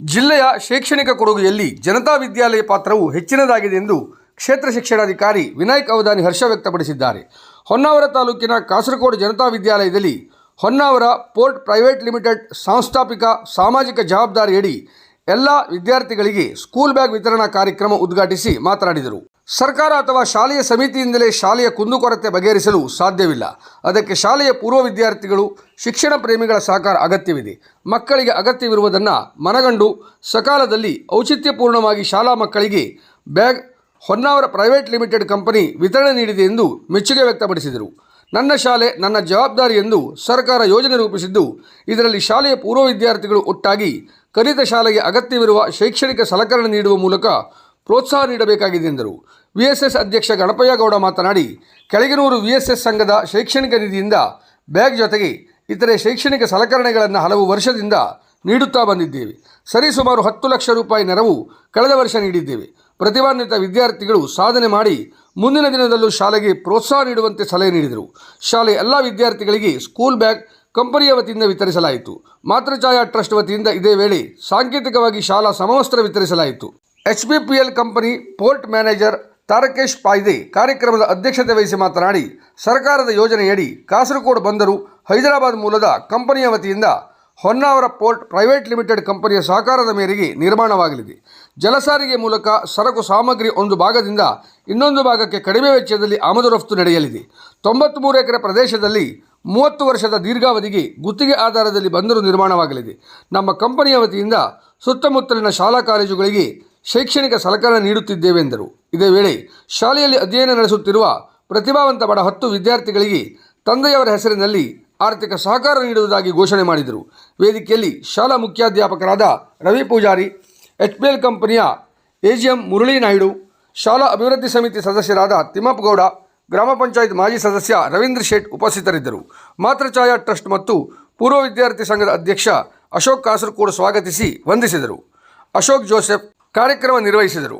ಜಿಲ್ಲೆಯ ಶೈಕ್ಷಣಿಕ ಕೊಡುಗೆಯಲ್ಲಿ ಜನತಾ ವಿದ್ಯಾಲಯ ಪಾತ್ರವು ಹೆಚ್ಚಿನದಾಗಿದೆ ಎಂದು ಕ್ಷೇತ್ರ ಶಿಕ್ಷಣಾಧಿಕಾರಿ ವಿನಾಯಕ್ ಅವಧಾನಿ ಹರ್ಷ ವ್ಯಕ್ತಪಡಿಸಿದ್ದಾರೆ. ಹೊನ್ನಾವರ ತಾಲೂಕಿನ ಕಾಸರಗೋಡು ಜನತಾ ವಿದ್ಯಾಲಯದಲ್ಲಿ ಹೊನ್ನಾವರ ಪೋರ್ಟ್ ಪ್ರೈವೇಟ್ ಲಿಮಿಟೆಡ್ ಸಾಂಸ್ಥಾಪಿಕ ಸಾಮಾಜಿಕ ಜವಾಬ್ದಾರಿಯಡಿ ಎಲ್ಲ ವಿದ್ಯಾರ್ಥಿಗಳಿಗೆ ಸ್ಕೂಲ್ ಬ್ಯಾಗ್ ವಿತರಣಾ ಕಾರ್ಯಕ್ರಮ ಉದ್ಘಾಟಿಸಿ ಮಾತನಾಡಿದರು. ಸರ್ಕಾರ ಅಥವಾ ಶಾಲೆಯ ಸಮಿತಿಯಿಂದಲೇ ಶಾಲೆಯ ಕುಂದುಕೊರತೆ ಬಗೆಹರಿಸಲು ಸಾಧ್ಯವಿಲ್ಲ. ಅದಕ್ಕೆ ಶಾಲೆಯ ಪೂರ್ವ ವಿದ್ಯಾರ್ಥಿಗಳು, ಶಿಕ್ಷಣ ಪ್ರೇಮಿಗಳ ಸಹಕಾರ ಅಗತ್ಯವಿದೆ. ಮಕ್ಕಳಿಗೆ ಅಗತ್ಯವಿರುವುದನ್ನು ಮನಗಂಡು ಸಕಾಲದಲ್ಲಿ ಔಚಿತ್ಯಪೂರ್ಣವಾಗಿ ಶಾಲಾ ಮಕ್ಕಳಿಗೆ bag Honnavar private limited company ವಿತರಣೆ ನೀಡಿದೆ ಎಂದು ಮೆಚ್ಚುಗೆ ವ್ಯಕ್ತಪಡಿಸಿದರು. ನನ್ನ ಶಾಲೆ ನನ್ನ ಜವಾಬ್ದಾರಿ ಎಂದು ಸರ್ಕಾರ ಯೋಜನೆ ರೂಪಿಸಿದ್ದು, ಇದರಲ್ಲಿ ಶಾಲೆಯ ಪೂರ್ವ ವಿದ್ಯಾರ್ಥಿಗಳು ಒಟ್ಟಾಗಿ ಕಲಿತ ಶಾಲೆಗೆ ಅಗತ್ಯವಿರುವ ಶೈಕ್ಷಣಿಕ ಸಲಕರಣೆ ನೀಡುವ ಮೂಲಕ ಪ್ರೋತ್ಸಾಹ ನೀಡಬೇಕಾಗಿದೆ ಎಂದರು. ವಿಎಸ್ಎಸ್ ಅಧ್ಯಕ್ಷ ಗಣಪಯ್ಯ ಗೌಡ ಮಾತನಾಡಿ ಕೆಳಗಿನೂರು ವಿಎಸ್ಎಸ್ ಸಂಘದ ಶೈಕ್ಷಣಿಕ ನಿಧಿಯಿಂದ ಬ್ಯಾಗ್ ಜೊತೆಗೆ ಇತರೆ ಶೈಕ್ಷಣಿಕ ಸಲಕರಣೆಗಳನ್ನು ಹಲವು ವರ್ಷದಿಂದ ನೀಡುತ್ತಾ ಬಂದಿದ್ದೇವೆ. ಸರಿಸುಮಾರು ಹತ್ತು ಲಕ್ಷ ರೂಪಾಯಿ ನೆರವು ಕಳೆದ ವರ್ಷ ನೀಡಿದ್ದೇವೆ. ಪ್ರತಿಭಾನ್ವಿತ ವಿದ್ಯಾರ್ಥಿಗಳು ಸಾಧನೆ ಮಾಡಿ ಮುಂದಿನ ದಿನದಲ್ಲೂ ಶಾಲೆಗೆ ಪ್ರೋತ್ಸಾಹ ನೀಡುವಂತೆ ಸಲಹೆ ನೀಡಿದರು. ಶಾಲೆಯ ಎಲ್ಲ ವಿದ್ಯಾರ್ಥಿಗಳಿಗೆ ಸ್ಕೂಲ್ ಬ್ಯಾಗ್, ಕಂಪನಿಯ ವತಿಯಿಂದ ವಿತರಿಸಲಾಯಿತು. ಮಾತೃಛಾಯಾ ಟ್ರಸ್ಟ್ ವತಿಯಿಂದ ಇದೇ ವೇಳೆ ಸಾಂಕೇತಿಕವಾಗಿ ಶಾಲಾ ಸಮವಸ್ತ್ರ ವಿತರಿಸಲಾಯಿತು. H company port manager Tarakesh Payde ಕಾರ್ಯಕ್ರಮದ ಅಧ್ಯಕ್ಷತೆ ವಹಿಸಿ ಮಾತನಾಡಿ, ಸರ್ಕಾರದ ಯೋಜನೆಯಡಿ ಕಾಸರಗೋಡು ಬಂದರು ಹೈದರಾಬಾದ್ ಮೂಲದ ಕಂಪನಿಯ ವತಿಯಿಂದ ಹೊನ್ನಾವರ ಪೋರ್ಟ್ ಪ್ರೈವೇಟ್ ಲಿಮಿಟೆಡ್ ಕಂಪನಿಯ ಸಹಕಾರದ ಮೇರೆಗೆ ನಿರ್ಮಾಣವಾಗಲಿದೆ. ಜಲಸಾರಿಗೆ ಮೂಲಕ ಸರಕು ಸಾಮಗ್ರಿ ಒಂದು ಭಾಗದಿಂದ ಇನ್ನೊಂದು ಭಾಗಕ್ಕೆ ಕಡಿಮೆ ವೆಚ್ಚದಲ್ಲಿ ಆಮದು ರಫ್ತು ನಡೆಯಲಿದೆ. ತೊಂಬತ್ತ್ಮೂರು ಎಕರೆ ಪ್ರದೇಶದಲ್ಲಿ ಮೂವತ್ತು ವರ್ಷದ ದೀರ್ಘಾವಧಿಗೆ ಗುತ್ತಿಗೆ ಆಧಾರದಲ್ಲಿ ಬಂದರು ನಿರ್ಮಾಣವಾಗಲಿದೆ. ನಮ್ಮ ಕಂಪನಿಯ ವತಿಯಿಂದ ಸುತ್ತಮುತ್ತಲಿನ ಶಾಲಾ ಕಾಲೇಜುಗಳಿಗೆ ಶೈಕ್ಷಣಿಕ ಸಲಕರಣೆ ನೀಡುತ್ತಿದ್ದೇವೆ ಎಂದರು. ಇದೇ ವೇಳೆ ಶಾಲೆಯಲ್ಲಿ ಅಧ್ಯಯನ ನಡೆಸುತ್ತಿರುವ ಪ್ರತಿಭಾವಂತ ಬಡ ಹತ್ತು ವಿದ್ಯಾರ್ಥಿಗಳಿಗೆ ತಂದೆಯವರ ಹೆಸರಿನಲ್ಲಿ ಆರ್ಥಿಕ ಸಹಕಾರ ನೀಡುವುದಾಗಿ ಘೋಷಣೆ ಮಾಡಿದರು. ವೇದಿಕೆಯಲ್ಲಿ ಶಾಲಾ ಮುಖ್ಯಾಧ್ಯಾಪಕರಾದ Ravi Pujari, H P L ಕಂಪನಿಯ ಎಜಿಎಂ ಮುರಳಿ ನಾಯ್ಡು, ಶಾಲಾ ಅಭಿವೃದ್ಧಿ ಸಮಿತಿ ಸದಸ್ಯರಾದ ತಿಮ್ಮಪ್ಪಗೌಡ ಗ್ರಾಮ ಪಂಚಾಯತ್ ಮಾಜಿ ಸದಸ್ಯ ರವೀಂದ್ರ ಶೇಟ್ ಉಪಸ್ಥಿತರಿದ್ದರು. ಮಾತೃಛಾಯಾ ಟ್ರಸ್ಟ್ ಮತ್ತು ಪೂರ್ವ ವಿದ್ಯಾರ್ಥಿ ಸಂಘದ ಅಧ್ಯಕ್ಷ ಅಶೋಕ್ ಕಾಸರಕೋಡು ಸ್ವಾಗತಿಸಿ ವಂದಿಸಿದರು. ಅಶೋಕ್ ಜೋಸೆಫ್ ಕಾರ್ಯಕ್ರಮ ನಿರ್ವಹಿಸಿದರು.